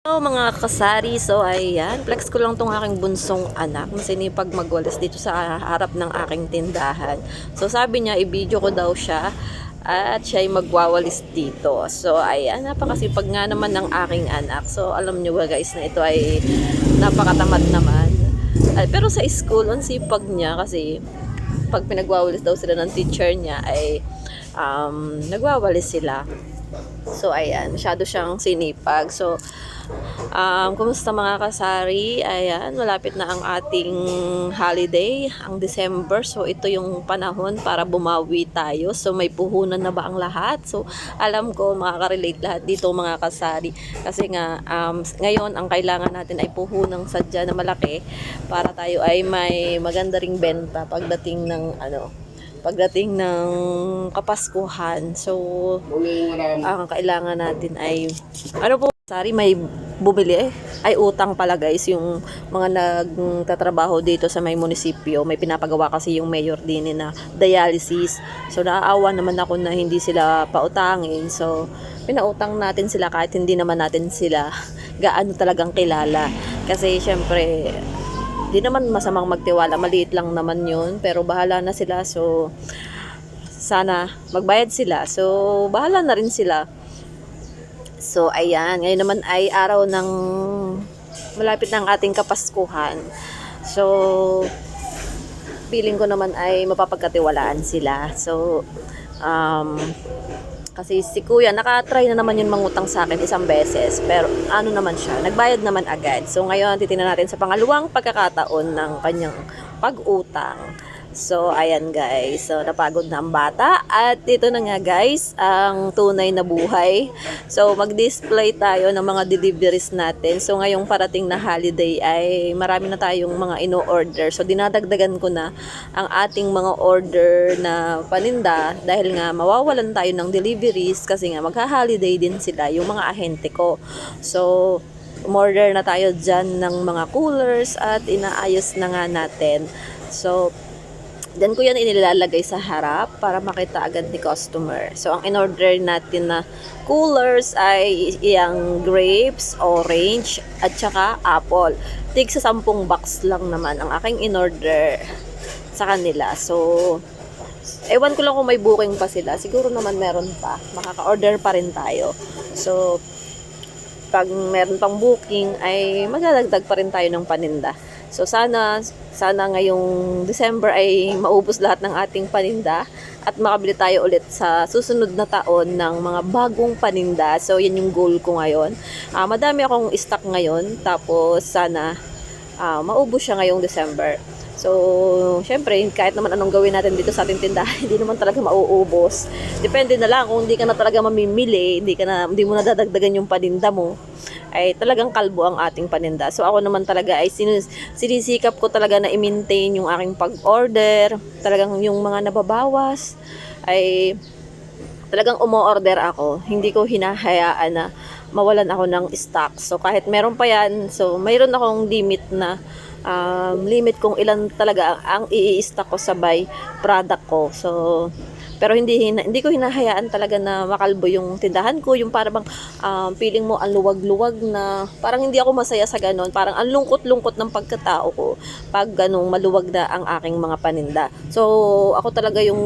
Hello mga kasari, so ayan, flex ko lang tong aking bunsong anak na sinipag magwalis dito sa harap ng aking tindahan. So sabi niya, i-video ko daw siya at siya ay magwawalis dito. So ayan, napakasipag nga naman ng aking anak. So alam niyo ba guys na ito ay napakatamad naman. Ay, pero sa school, ang sipag niya kasi pag pinagwawalis daw sila ng teacher niya ay um, nagwawalis sila. So, ayan, masyado siyang sinipag. So, um, kumusta mga kasari? Ayan, malapit na ang ating holiday, ang December. So, ito yung panahon para bumawi tayo. So, may puhunan na ba ang lahat? So, alam ko, makaka-relate lahat dito mga kasari. Kasi nga, um, ngayon, ang kailangan natin ay puhunang sadya na malaki para tayo ay may maganda ring benta pagdating ng ano, pagdating ng Kapaskuhan. So, ang kailangan natin ay ano po, sorry, may bumili eh. Ay utang pala guys, yung mga nagtatrabaho dito sa may munisipyo, may pinapagawa kasi yung mayor din eh na dialysis. So naaawa naman ako na hindi sila pautangin. So pinautang natin sila kahit hindi naman natin sila gaano talagang kilala. Kasi syempre di naman masamang magtiwala, maliit lang naman yun, pero bahala na sila. So sana magbayad sila. So, bahala na rin sila. So, ayan. Ngayon naman ay araw ng malapit ng ating kapaskuhan. So, feeling ko naman ay mapapagkatiwalaan sila. So, um, kasi si kuya, nakatry na naman yun mangutang sa akin isang beses. Pero ano naman siya, nagbayad naman agad. So ngayon, titingnan natin sa pangalawang pagkakataon ng kanyang pag-utang. So, ayan guys. So, napagod na ang bata. At ito na nga guys, ang tunay na buhay. So, mag-display tayo ng mga deliveries natin. So, ngayong parating na holiday ay marami na tayong mga ino-order. So, dinadagdagan ko na ang ating mga order na paninda dahil nga mawawalan tayo ng deliveries kasi nga magha-holiday din sila yung mga ahente ko. So, umorder na tayo dyan ng mga coolers at inaayos na nga natin. So, Then ko yan inilalagay sa harap para makita agad ni customer. So ang in-order natin na coolers ay yung grapes, orange, at saka apple. Tig sa 10 box lang naman ang aking in-order sa kanila. So ewan ko lang kung may booking pa sila. Siguro naman meron pa. Makaka-order pa rin tayo. So pag meron pang booking ay magdadagdag pa rin tayo ng paninda. So sana sana ngayong December ay maubos lahat ng ating paninda at makabili tayo ulit sa susunod na taon ng mga bagong paninda. So yan yung goal ko ngayon. Ah, madami akong stock ngayon tapos sana ah, maubos siya ngayong December. So, syempre, kahit naman anong gawin natin dito sa ating tindahan, hindi naman talaga mauubos. Depende na lang kung hindi ka na talaga mamimili, hindi ka na hindi mo na dadagdagan yung paninda mo, ay talagang kalbo ang ating paninda. So, ako naman talaga ay sinis, sinisikap ko talaga na i-maintain yung aking pag-order, talagang yung mga nababawas ay talagang umo-order ako. Hindi ko hinahayaan na mawalan ako ng stock. So kahit meron pa yan, so mayroon akong limit na um, limit kung ilan talaga ang, ang i-stock ko sabay product ko. So pero hindi hindi ko hinahayaan talaga na makalbo yung tindahan ko, yung parang um, feeling mo ang luwag-luwag na parang hindi ako masaya sa ganon, parang ang lungkot-lungkot ng pagkatao ko pag ganong maluwag na ang aking mga paninda. So ako talaga yung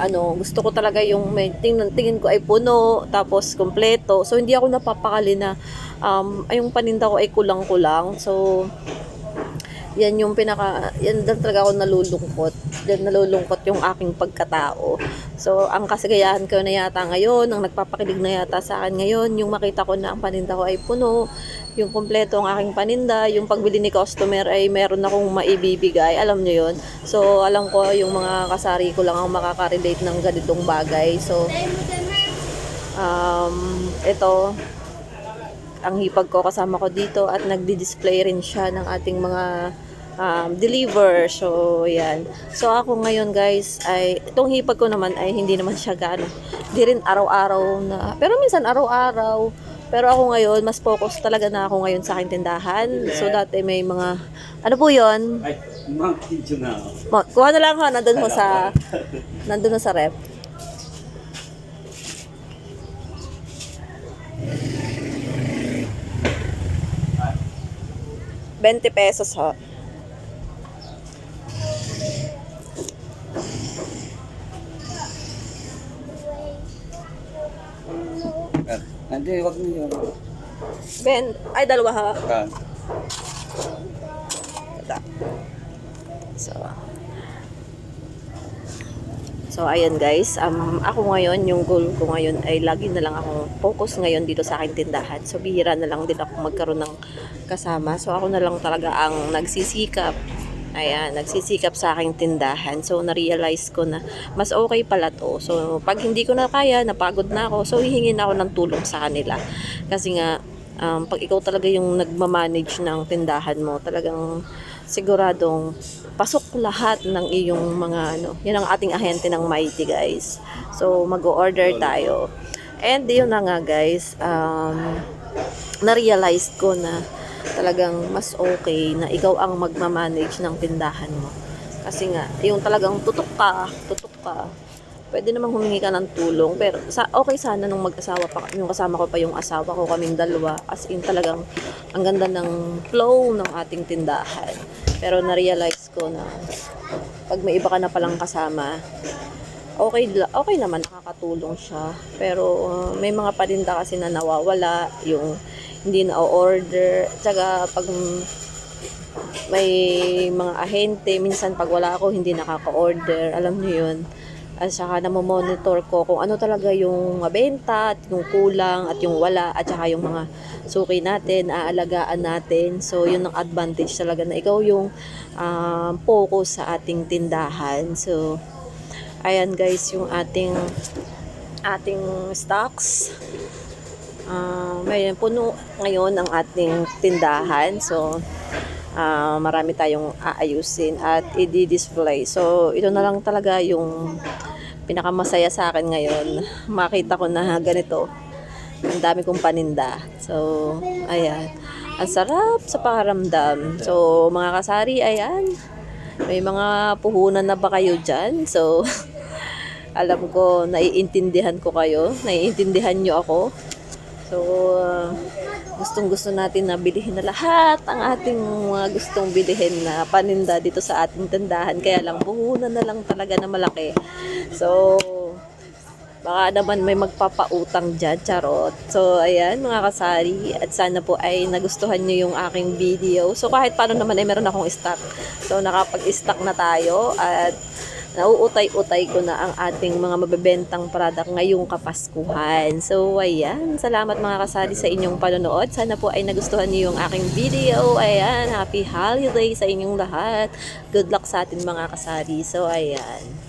ano, gusto ko talaga yung may tingin, tingin ko ay puno tapos kompleto. So hindi ako napapakali na um, ay yung paninda ko ay kulang-kulang. So yan yung pinaka yan doon talaga ako nalulungkot. Yan nalulungkot yung aking pagkatao. So ang kasigayahan ko na yata ngayon ang nagpapakilig na yata sa akin ngayon yung makita ko na ang paninda ko ay puno yung kompleto ang aking paninda yung pagbili ni customer ay meron akong maibibigay. Alam nyo yun? So alam ko yung mga kasari ko lang ang makaka-relate ng ganitong bagay. So um, ito ang hipag ko kasama ko dito at nagdi-display rin siya ng ating mga um, deliver. So, yan. So, ako ngayon guys, ay itong hipag ko naman ay hindi naman siya gaano. Hindi rin araw-araw na, pero minsan araw-araw. Pero ako ngayon, mas focus talaga na ako ngayon sa aking tindahan. So, dati may mga, ano po yon Ay, video na Kuha na lang ha, nandun mo sa, nandun mo sa rep. 20 pesos ho. Ah, Hindi, wag niyo. Ben, ay dalawa ha. Ah. So, So, ayan guys. Um, ako ngayon, yung goal ko ngayon ay lagi na lang ako focus ngayon dito sa aking tindahan. So, bihira na lang din ako magkaroon ng kasama. So, ako na lang talaga ang nagsisikap. Ayan, nagsisikap sa aking tindahan. So, na-realize ko na mas okay pala to. So, pag hindi ko na kaya, napagod na ako. So, hihingin ako ng tulong sa kanila. Kasi nga, um, pag ikaw talaga yung nagmamanage ng tindahan mo, talagang siguradong pasok lahat ng iyong mga ano. Yan ang ating ahente ng Mighty guys. So mag-order tayo. And yun na nga guys, um, na-realize ko na talagang mas okay na ikaw ang magmamanage ng tindahan mo. Kasi nga, yung talagang tutok ka, tutok ka, pwede namang humingi ka ng tulong. Pero sa, okay sana nung mag-asawa pa, yung kasama ko pa yung asawa ko, kaming dalawa. As in talagang ang ganda ng flow ng ating tindahan. Pero na-realize ko na pag may iba ka na palang kasama, okay, okay naman, nakakatulong siya. Pero uh, may mga parinda kasi na nawawala, yung hindi na order Tsaka pag may mga ahente, minsan pag wala ako, hindi nakaka-order. Alam niyo yun. At saka namomonitor ko kung ano talaga yung mabenta, at yung kulang, at yung wala, at saka yung mga suki natin, aalagaan natin. So, yun ang advantage talaga na ikaw yung um, focus sa ating tindahan. So, ayan guys, yung ating ating stocks. Ah, may puno ngayon ang ating tindahan. So, ah, marami tayong aayusin at i-display. So, ito na lang talaga yung pinakamasaya sa akin ngayon. Makita ko na ganito. Ang dami kong paninda. So, ayan. Ang sarap sa pakiramdam. So, mga kasari, ayan. May mga puhunan na ba kayo dyan? So, alam ko, naiintindihan ko kayo. Naiintindihan nyo ako. So, uh, gustong gusto natin na bilihin na lahat ang ating mga gustong bilihin na paninda dito sa ating tindahan. Kaya lang, buhunan na lang talaga na malaki. So, baka naman may magpapautang dyan, charot. So, ayan, mga kasari. At sana po ay nagustuhan nyo yung aking video. So, kahit paano naman ay meron akong stock. So, nakapag-stock na tayo. At nauutay-utay ko na ang ating mga mabebentang product ngayong kapaskuhan. So, ayan. Salamat mga kasari sa inyong panonood. Sana po ay nagustuhan niyo yung aking video. Ayan. Happy holiday sa inyong lahat. Good luck sa atin mga kasari. So, ayan.